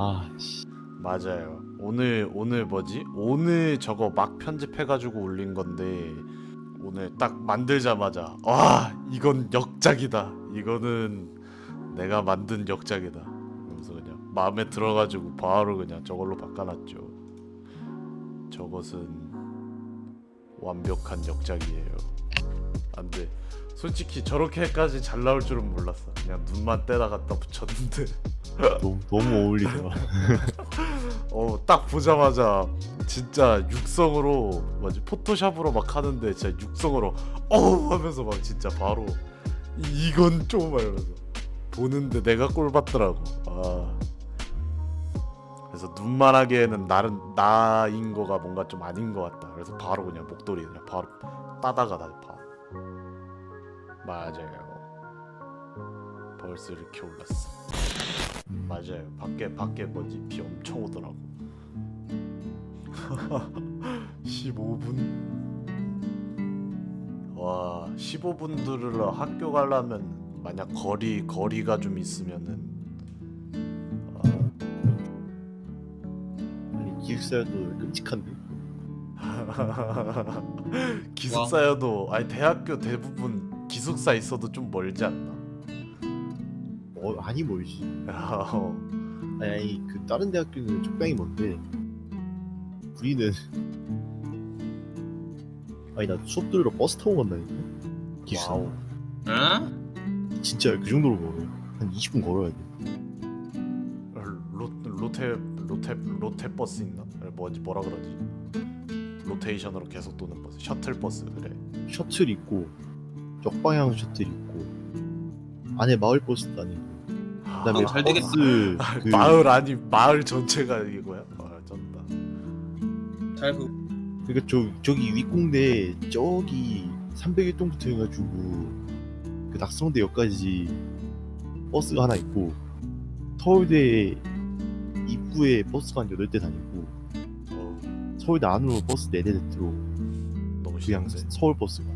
아, 씨. 맞아요. 오늘 오늘 뭐지? 오늘 저거 막 편집해가지고 올린 건데 오늘 딱 만들자마자 와 이건 역작이다. 이거는 내가 만든 역작이다. 그래서 그냥 마음에 들어가지고 바로 그냥 저걸로 바꿔놨죠. 저것은 완벽한 역작이에요. 안돼. 솔직히 저렇게까지 잘 나올 줄은 몰랐어. 그냥 눈만 떼다 갖다 붙였는데. 너무 너무 어울리더라. 어 딱 보자마자 진짜 육성으로 뭐지 포토샵으로 막 하는데 진짜 육성으로 어우 하면서 막 진짜 바로 이- 이건 좀 말면서 보는데 내가 꼴 받더라고 아 그래서 눈만 하기에는 나는 나인 거가 뭔가 좀 아닌 것 같다 그래서 바로 그냥 목도리 그냥 바로 따다가 나 봐. 맞아요 벌써 이렇게 올랐어 음, 맞아요. 밖에 밖에 뭐지 비 엄청 오더라고. 15분. 와, 15분들을 학교 가려면 만약 거리 거리가 좀 있으면은 아, 아니 기숙사도 끔찍한데. 기숙사여도 아니 대학교 대부분 기숙사 있어도 좀 멀지 않나? 어, 많이 멀지. 야, 어. 아니, 아니 그 다른 대학교는 적당히 먼데 우리는 아니 나 수업 들으러 버스 타고 간다니까. 기숙사. 와우. 응? 진짜 그 정도로 멀어요. 한 20분 걸어야 돼. 로, 로테 로테 로테 버스 있나? 뭐지 뭐라 그러지? 로테이션으로 계속 도는 버스, 셔틀 버스 그래. 셔틀 있고 역방향 셔틀 있고 안에 마을 버스 다니고 그다음에 아, 잘 되겠다. 버스 그 마을 아니 마을 전체가 이거야? 아 쩐다. 잘 그. 그러니까 저 저기 윗공대 저기 301동부터 해가지고 그 낙성대역까지 버스가 하나 있고 서울대 입구에 버스가 한 8대 다니고 어, 서울대 안으로 버스 4대 들어 너무 그냥 싫은데. 서울 버스가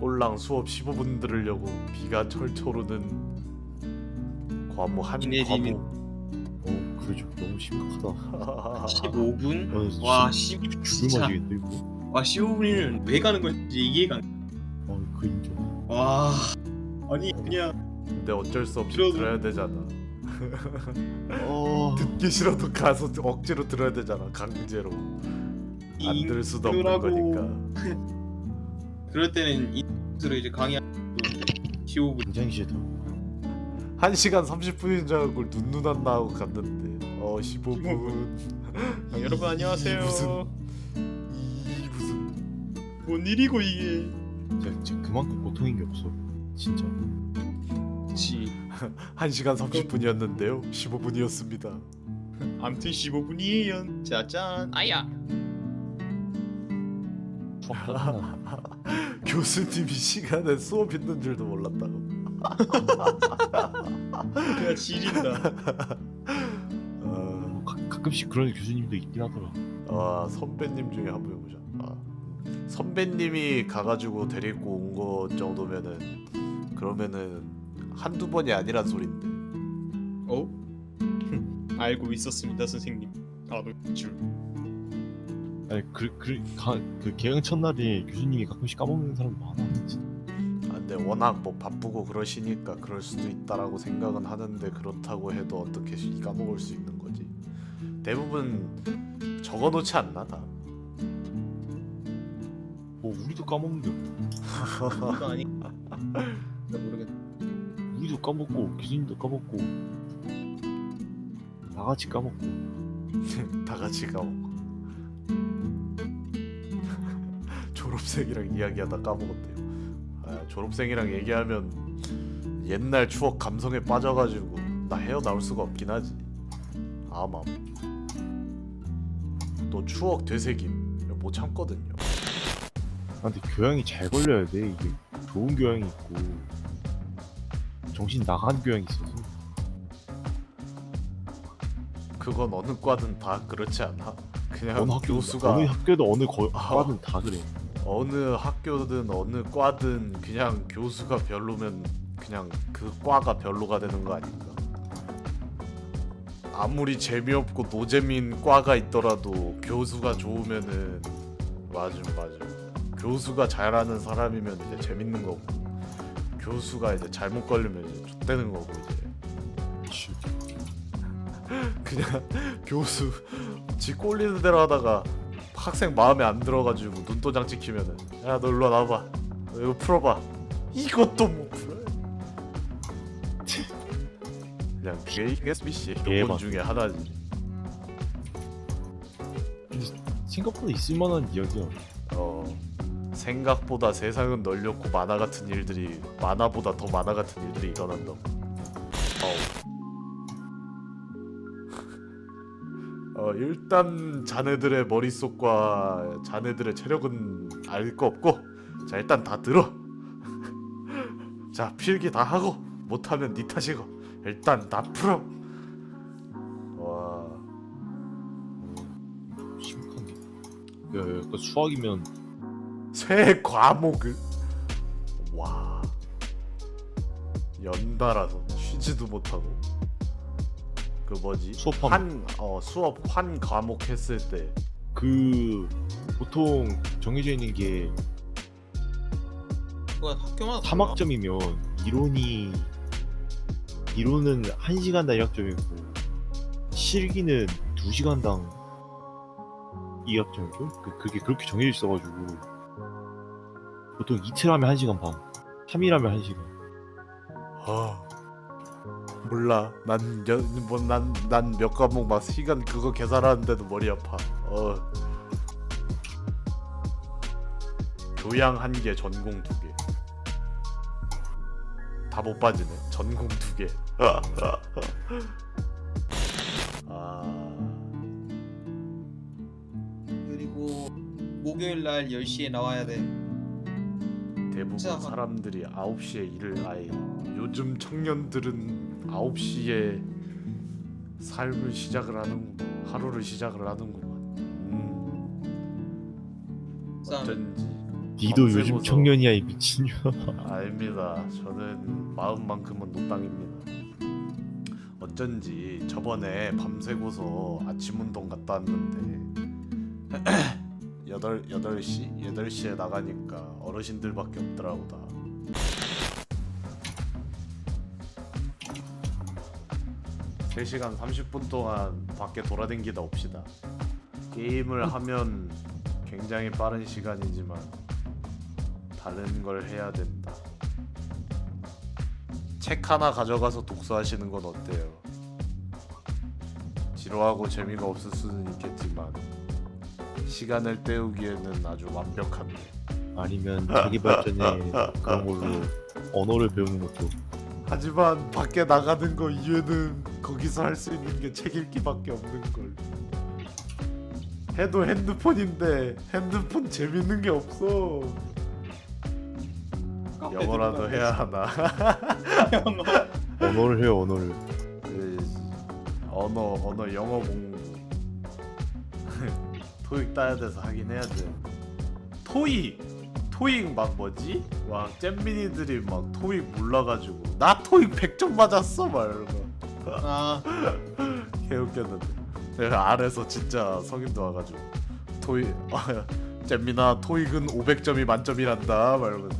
꼴랑 수업 15분 들으려고 비가 철철 오는 과목 한 이내리는. 과목. 어 그러죠 너무 심각하다 15분? 어, 와, 진- 씨. 죽을 진짜. 맛이겠다 이거 와, 15분이면 왜 가는 건지 이해가 안 어그 인정 와. 아니, 그냥. 근데 어쩔 수 없이 들어도- 들어야 되잖아. 어 듣기 싫어도 가서 억지로 들어야 되잖아. 강제로. 안 들을 수도 없는 인으라고. 거니까. 그럴 때는 인으로 이제 강의하고 15분. 굉장히 싫다 1시간 30분인 줄 알고 눈눈 안 나고 갔는데 어 15분 아, 여러분 안녕하세요. 무슨- 이 무슨 뭔 일이고 이게. 진짜, 진짜 그만큼 고통인 게 없어 진짜 그치. 1시간 30분이었는데요 15분이었습니다 암튼 15분이에요. 짜잔. 아야. 교수님이 시간에 수업 있는 줄도 몰랐다고 그냥 지린다. 어, 가, 가끔씩 그런 교수님도 있긴 하더라 아 선배님 중에 한 분이 오셨다 선배님이 가가지고 데리고 온거 정도면은 그러면은 한두 번이 아니란 소린데 어? 알고 있었습니다, 선생님. 아, 줄. 아니 그, 그, 가, 그 개강 첫날에 교수님이 가끔씩 까먹는 사람 많아 진짜. 아, 근데 워낙 뭐 바쁘고 그러시니까 그럴 수도 있다라고 생각은 하는데 그렇다고 해도 어떻게 이 까먹을 수 있는 거지 대부분 적어놓지 않나 다 뭐 우리도 까먹는데 그거 아니. 나 모르겠다. 우리도 까먹고 교수님도 까먹고 다 같이 까먹고 다 같이 까먹고 졸업생이랑 이야기하다 까먹었대요. 아, 졸업생이랑 얘기하면 옛날 추억 감성에 빠져가지고 나 헤어나올 수가 없긴 하지. 아마 또 추억 되새김. 못 참거든요. 아, 근데 교양이 잘 걸려야 돼. 이게 좋은 교양이 있고 정신 나간 교양이 있어서. 그건 어느 과든 다 그렇지 않아? 그냥 어느 학교 교수가 어느 학교도 어느 거, 아. 과든 다 그래 어느 학교든 어느 과든 그냥 교수가 별로면 그냥 그 과가 별로가 되는 거 아닌가? 아무리 재미없고 노재미인 과가 있더라도 교수가 좋으면은 맞음 맞음 교수가 잘하는 사람이면 이제 재밌는 거고 교수가 이제 잘못 걸리면 이제 좆되는 거고 이제 씨, 그냥 교수 지 꼴리는 대로 하다가 학생 마음에 안 들어가지고 눈도장 찍히면은 야 너 일로 와봐 이거 풀어봐 이것도 못 풀어 그냥 그게 SBC의 예, 요건 맞- 중에 하나지 생각보다 있을만한 이야기야. 어 생각보다 세상은 널렸고 만화 같은 일들이 만화보다 더 만화 같은 일들이 일어난다고 어. 어 일단 자네들의 머릿속과 자네들의 체력은 알 거 없고 자 일단 다 들어. 자 필기 다 하고 못하면 네 탓이고 일단 다 풀어. 와. 심각한데. 그, 그 수학이면 새 과목을? 와. 연달아서 쉬지도 못하고 그 뭐지? 수업하면- 한어 수업 한 과목 했을 때. 그 보통 정해져 있는 게 그건 학교마다 3학점이면 이론이 이론은 1시간당 1학점이고 실기는 2시간당 2학점이고 그, 그게 그렇게 정해져 있어가지고 보통 이틀 하면 1시간 반 3일 하면 1시간. 아 몰라. 난난난 몇 과목 막 시간 그거 계산하는데도 머리 아파. 어. 교양 한 개 전공 두 개. 다 못 빠지네. 전공 두 개. 아. 그리고 목요일 날 10시에 나와야 돼. 대부분. 사람들이 9시에 일을 아예. 요즘 청년들은 9시에 삶을 시작을 하는구만. 하루를 시작을 하는구만. 음. 어쩐지. 니도 밤새 요즘. 청년이야 이 미친년. 아닙니다. 저는 마음만큼은 노땅입니다. 어쩐지 저번에 밤새고서 아침 운동 갔다 왔는데 8, 8시? 8시에 나가니까 어르신들밖에 없더라고 다 3시간 30분 동안 밖에 돌아다니다 옵시다 게임을 하면 굉장히 빠른 시간이지만 다른 걸 해야 된다. 책 하나 가져가서 독서하시는 건 어때요? 지루하고 재미가 없을 수는 있겠지만 시간을 때우기에는 아주 완벽한데. 아니면 자기 발전에 그런 걸로 언어를 배우는 것도 하지만 밖에 나가는 거 이유는 거기서 할 수 있는 게 책 읽기밖에 없는 걸. 해도 핸드폰인데 핸드폰 재밌는 게 없어. 영어라도 해야 하나. 영어. 언어를 해요 언어를 그 언어 언어 영어 공부 토익 따야 돼서 하긴 해야 돼 토익 토익 막 뭐지 막 잼민이들이 막 토익 몰라가지고 나 토익 100점 맞았어 막 이러고 아, 개 웃겼는데. 내가 아래서 진짜 성인도 와가지고 토익 아, 잼민아 토익은 500점이 만점이란다 막 이러면서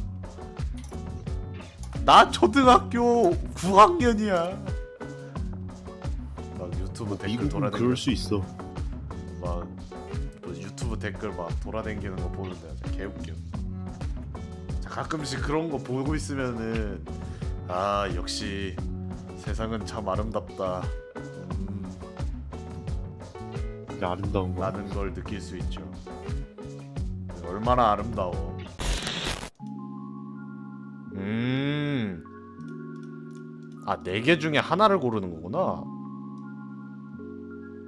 나 초등학교 9학년이야. 막 유튜브 댓글 미국은 돌아다니고 그럴 수 있어. 막또 유튜브 댓글 막 돌아다니는 거 보는데 진짜 개웃겨. 자, 가끔씩 그런 거 보고 있으면은 아 역시 세상은 참 아름답다. 음, 아름다운 거 라는 걸 느낄 수 있죠. 얼마나 아름다워. 음. 아, 네 개 중에 하나를 고르는 거구나.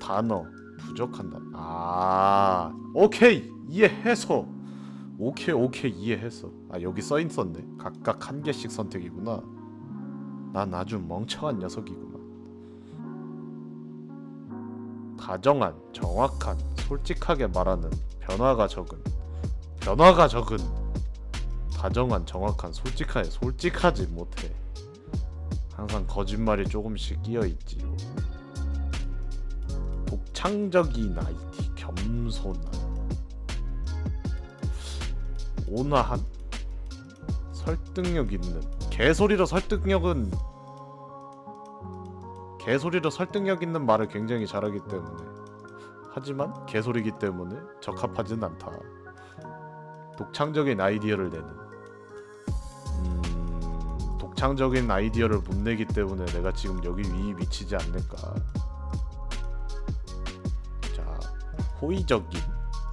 단어 부족한다. 아, 오케이 이해해서. 오케이 오케이 이해했어. 아 여기 써 있었네. 각각 한 개씩 선택이구나. 난 아주 멍청한 녀석이구만. 다정한, 정확한, 솔직하게 말하는 변화가 적은 변화가 적은 다정한, 정확한, 솔직하게 솔직하지 못해. 항상 거짓말이 조금씩 끼어 있지요. 독창적인 아이디 겸손한 온화한 설득력 있는 개소리로 설득력은 개소리로 설득력 있는 말을 굉장히 잘하기 때문에 하지만 개소리기 때문에 적합하진 않다. 독창적인 아이디어를 내는 음, 독창적인 아이디어를 못 내기 때문에 내가 지금 여기 위 미치지 않을까. 자, 호의적인,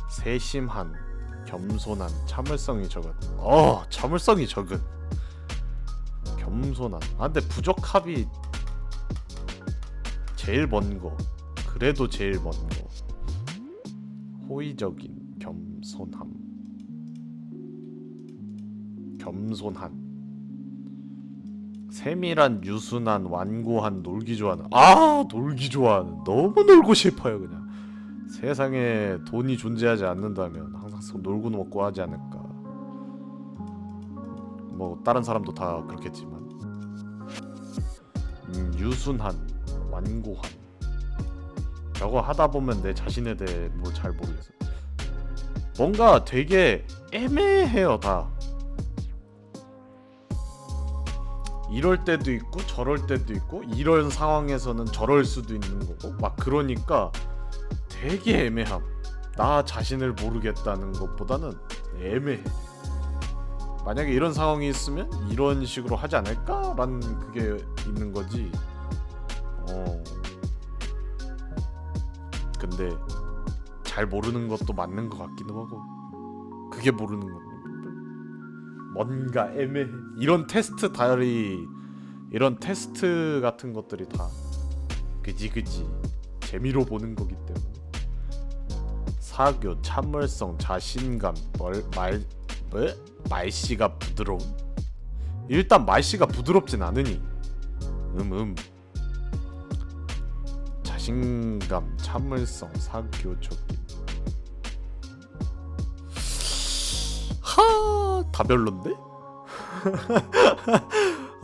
세심한, 겸손한, 참을성이 적은. 어, 참을성이 적은. 겸손한. 아, 근데 부적합이 제일 먼 거. 그래도 제일 먼 거. 호의적인, 겸손함. 겸손한. 세밀한, 유순한, 완고한, 놀기 좋아하는. 아, 놀기 좋아하는. 너무 놀고 싶어요, 그냥. 세상에 돈이 존재하지 않는다면 항상 놀고 먹고 하지 않을까. 뭐 다른 사람도 다 그렇겠지만. 음, 유순한, 완고한. 저거 하다 보면 내 자신에 대해 뭘잘 모르겠어. 뭔가 되게 애매해요 다. 이럴 때도 있고 저럴 때도 있고 이런 상황에서는 저럴 수도 있는 거고 막 그러니까 되게 애매함. 나 자신을 모르겠다는 것보다는 애매해. 만약에 이런 상황이 있으면 이런 식으로 하지 않을까라는 그게 있는 거지. 어. 근데 잘 모르는 것도 맞는 것 같기도 하고. 그게 모르는 거 뭔가 애매해. 이런 테스트 다리 이런 테스트 같은 것들이 다 그지 그지. 재미로 보는 거기 때문에. 사교 참을성 자신감 뭘, 말 뭐? 말씨가 부드러운 일단 말씨가 부드럽진 않으니 음음 자신감, 참을성, 사교적인. 하, 다 별론데?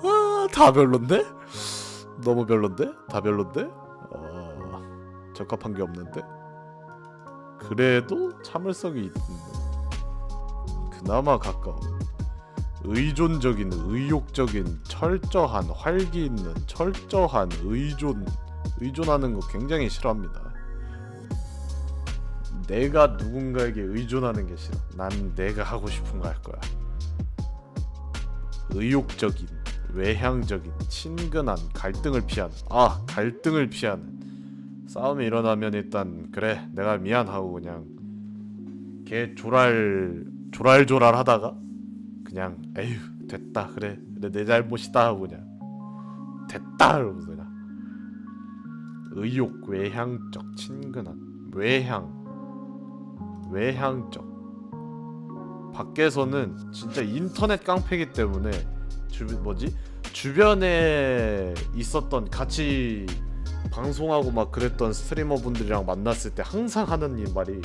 아, 다 별론데? 너무 별론데? 다 별론데? 어, 적합한 게 없는데? 그래도 참을성이 있는데. 그나마 가까운. 의존적인, 의욕적인, 철저한, 활기 있는, 철저한, 의존, 의존하는 거 굉장히 싫어합니다. 내가 누군가에게 의존하는 게 싫어. 난 내가 하고 싶은 거 할 거야. 의욕적인, 외향적인, 친근한, 갈등을 피하는. 아, 갈등을 피하는. 싸움이 일어나면 일단 그래, 내가 미안하고 그냥 걔 조랄 조랄조랄 하다가 그냥 에휴 됐다 그래. 그래 내 잘못이다. 하고 그냥 됐다. 이러면서 그냥 의욕 외향적 친근한 외향 외향적. 밖에서는 진짜 인터넷 깡패기 때문에 주 뭐지? 주변에 있었던 같이 방송하고 막 그랬던 스트리머 분들이랑 만났을 때 항상 하는 이 말이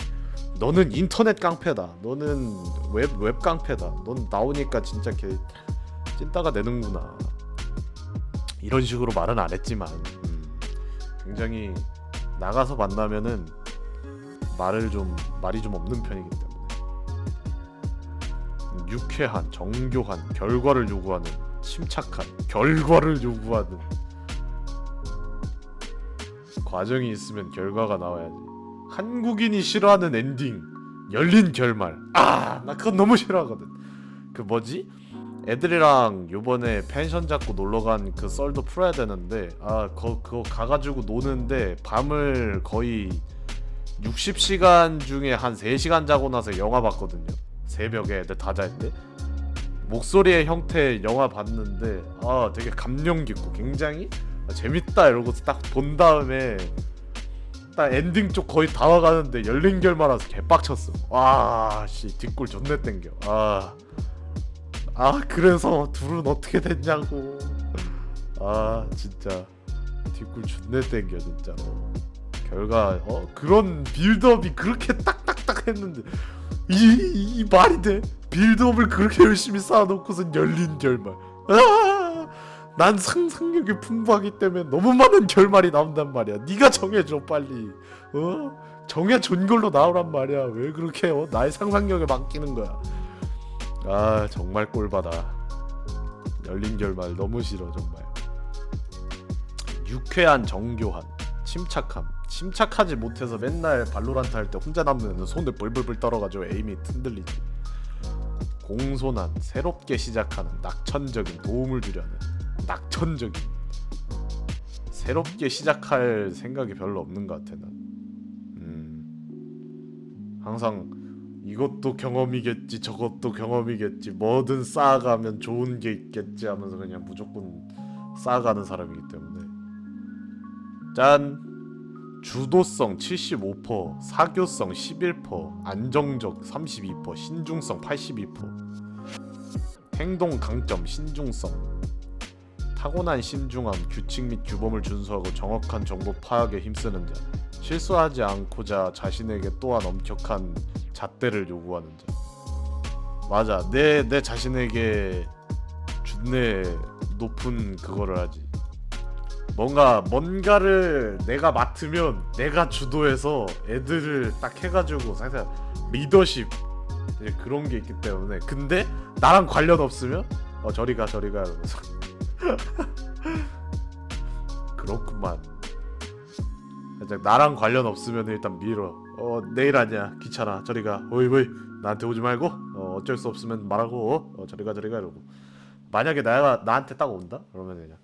너는 인터넷 깡패다. 너는 웹 웹 깡패다. 넌 나오니까 진짜 개 찐따가 되는구나. 이런 식으로 말은 안 했지만 음, 굉장히 나가서 만나면은 말을 좀 말이 좀 없는 편이기 때문에. 유쾌한 정교한 결과를 요구하는 침착한 결과를 요구하는 과정이 있으면 결과가 나와야지 한국인이 싫어하는 엔딩 열린 결말. 아 나 그건 너무 싫어하거든. 그 뭐지? 애들이랑 요번에 펜션 잡고 놀러 간 그 썰도 풀어야 되는데 아 거, 그거 가가지고 노는데 밤을 거의 60시간 중에 한 3시간 자고 나서 영화 봤거든요. 새벽에 애들 다잘 때. 목소리의 형태 영화 봤는데 아 되게 감명 깊고 굉장히 아, 재밌다 이러고 딱 본 다음에 딱 엔딩 쪽 거의 다 와가는데 열린 결말라서 개빡쳤어. 와 씨 뒷골 존내 땡겨. 아. 아 그래서 둘은 어떻게 됐냐고. 아 진짜. 뒷골 존내 땡겨 진짜로. 결과 어 그런 빌드업이 그렇게 딱딱딱 했는데 이, 이 말이 돼? 빌드업을 그렇게 열심히 쌓아놓고선 열린 결말. 아 난 상상력이 풍부하기 때문에 너무 많은 결말이 나온단 말이야. 네가 정해줘 빨리. 어? 정해준 걸로 나오란 말이야. 왜 그렇게 어? 나의 상상력에 맡기는 거야. 아 정말 꼴받아. 열린 결말 너무 싫어 정말. 유쾌한 정교한 침착함. 침착하지 못해서 맨날 발로란트 할 때 혼자 남는 손을 벌벌벌 떨어가지고 에임이 흔들리지. 공손한 새롭게 시작하는 낙천적인 도움을 주려는 낙천적인 새롭게 시작할 생각이 별로 없는 것 같아 난. 음 항상 이것도 경험이겠지 저것도 경험이겠지 뭐든 쌓아가면 좋은 게 있겠지 하면서 그냥 무조건 쌓아가는 사람이기 때문에 짠 주도성 75%, 사교성 11%, 안정적 32%, 신중성 82%. 행동 강점 신중성. 타고난 신중함, 규칙 및 규범을 준수하고 정확한 정보 파악에 힘쓰는 자. 실수하지 않고자 자신에게 또한 엄격한 잣대를 요구하는 자. 맞아. 내 내 자신에게 준내 높은 그거를 하지. 뭔가 뭔가를 내가 맡으면 내가 주도해서 애들을 딱 해가지고 살짝 리더십 그런 게 있기 때문에 근데 나랑 관련 없으면 어 저리 가 저리 가 이러면서 그렇구만. 살짝 나랑 관련 없으면 일단 밀어 어 내일 아니야. 귀찮아. 저리가. 어이 어이. 나한테 오지 말고. 어 어쩔 수 없으면 말하고 어? 저리가 저리가 이러고. 만약에 내가 나한테 딱 온다? 그러면 그냥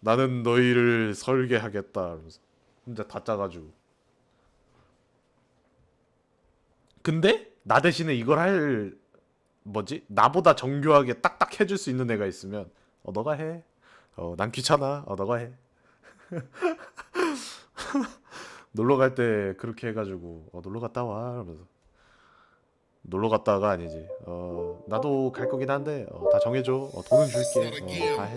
나는 너희를 설계하겠다 이러면서 혼자 다 짜가지고. 근데 나 대신에 이걸 할 뭐지? 나보다 정교하게 딱딱 해줄 수 있는 애가 있으면 어 너가 해 어 난 귀찮아. 어 너가 해. 놀러 갈 때 그렇게 해가지고 어 놀러 갔다 와 이러면서. 놀러 갔다가 아니지. 어 나도 갈 거긴 한데 어, 다 정해줘. 어, 돈은 줄게. 어, 다 해.